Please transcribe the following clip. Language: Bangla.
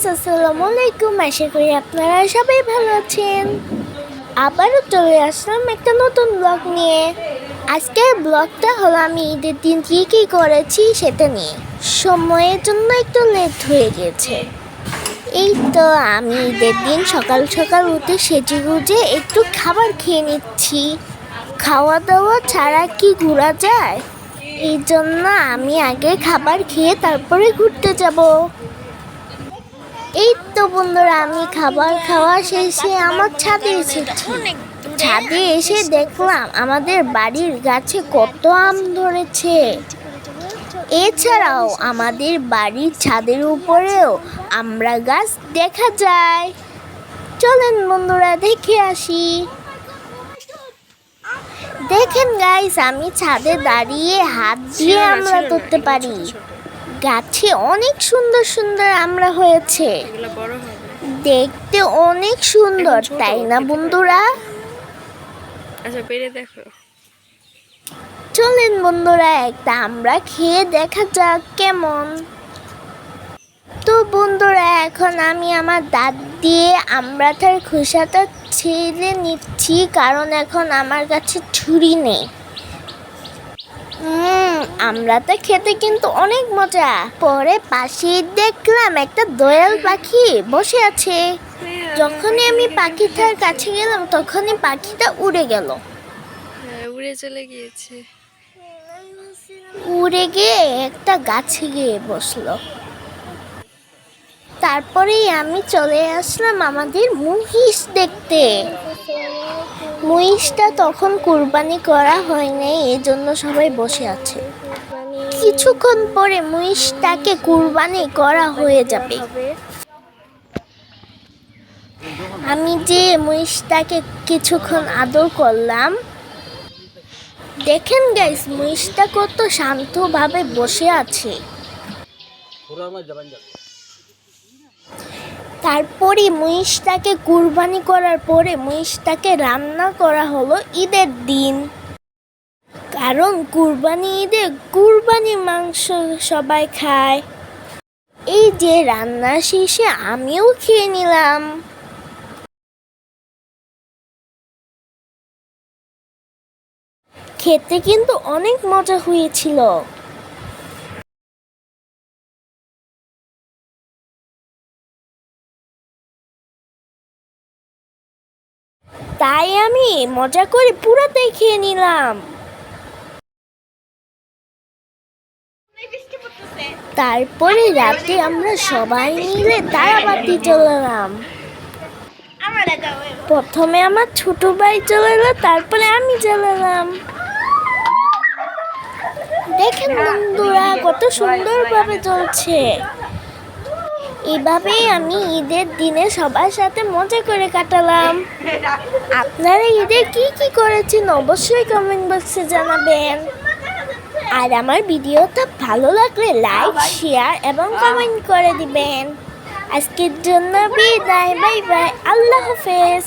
ভিউয়ার্স আসসালামু আলাইকুম। আশা করি আপনারা সবাই ভালো আছেন। আবারও চলে আসলাম একটা নতুন ব্লগ নিয়ে। আজকের ব্লগটা হলো আমি ঈদের দিন কী কী করেছি সেটা নিয়ে। সময়ের জন্য একটু লেট হয়ে গেছে। এই তো আমি ঈদের দিন সকাল সকাল উঠে সেজে গুজে একটু খাবার খেয়ে নিচ্ছি। খাওয়া দাওয়া ছাড়া কি ঘোরা যায়? এই জন্য আমি আগে খাবার খেয়ে তারপরে ঘুরতে যাব। এই তো বন্ধুরা আমি খাবার খাওয়া শেষে আমার ছাদে এসেছি। ছাদে এসে দেখলাম আমাদের বাড়ির গাছে কত আম ধরেছে। এছাড়াও আমাদের বাড়ির ছাদের উপরেও আমরা গাছ দেখা যায়। চলেন বন্ধুরা দেখে আসি। দেখেন গাইস আমি ছাদে দাঁড়িয়ে হাত দিয়ে আমরা ধরতে পারি। গাছে অনেক সুন্দর সুন্দর আমরা হয়েছে। দেখতে অনেক সুন্দর তাই না বন্ধুরা? আচ্ছা পেরে দেখো। চলেন বন্ধুরা একটা আমরা খেয়ে দেখা যাক কেমন। তো বন্ধুরা এখন আমি আমার দাঁত দিয়ে আমড়াটার খোসাটা ছেড়ে নিচ্ছি কারণ এখন আমার কাছে ছুরি নেই। হুম তো খেতে কিন্তু অনেক মজা। পরে পাশে দেখলাম একটা দয়াল পাখি বসে আছে। যখনই আমি পাখিটার কাছে গেলাম তখনই পাখিটা উড়ে গেল। হ্যাঁ উড়ে চলে গিয়েছে। উড়ে গিয়ে একটা গাছে গিয়ে বসল। তারপরেই আমি চলে আসলাম আমাদের মহিষ দেখতে। মহিষটা তখন কুরবানি করা হয় নাই এই জন্য সবাই বসে আছে। কিছুক্ষণ পরে মহিষটাকে কুরবানি করা হয়ে যাবে। আমি যে মহিষটাকে কিছুক্ষণ আদর করলাম, দেখেন গাইস মহিষটা কত শান্তভাবে বসে আছে। তারপরে মহিষটাকে কুরবানি করার পরে মহিষটাকে রান্না করা হলো ঈদের দিন। কারণ কুরবানি ঈদে কুরবানি মাংস সবাই খায়। এই যে রান্না শেষে আমিও খেয়ে নিলাম। খেতে কিন্তু অনেক মজা হয়েছিল। তাই আমি মজা করে পুরাটাই খেয়ে নিলাম। তারপরে রাতে আমরা সবাই মিলে তারাবাতি চলালাম প্রথমে আমার ছোট ভাই চলে এলো তারপরে আমি চালালাম দেখেন বন্ধুরা, কত সুন্দরভাবে চলছে এভাবেই আমি ঈদের দিনে সবার সাথে মজা করে কাটালাম। আপনারা ঈদে কি কি করেছেন অবশ্যই কমেন্ট বক্সে জানাবেন। আর আমার ভিডিওটা ভালো লাগলে লাইক শেয়ার এবং কমেন্ট করে দিবেন। আজকের জন্য বিদায় বাই বাই আল্লাহ হাফেজ।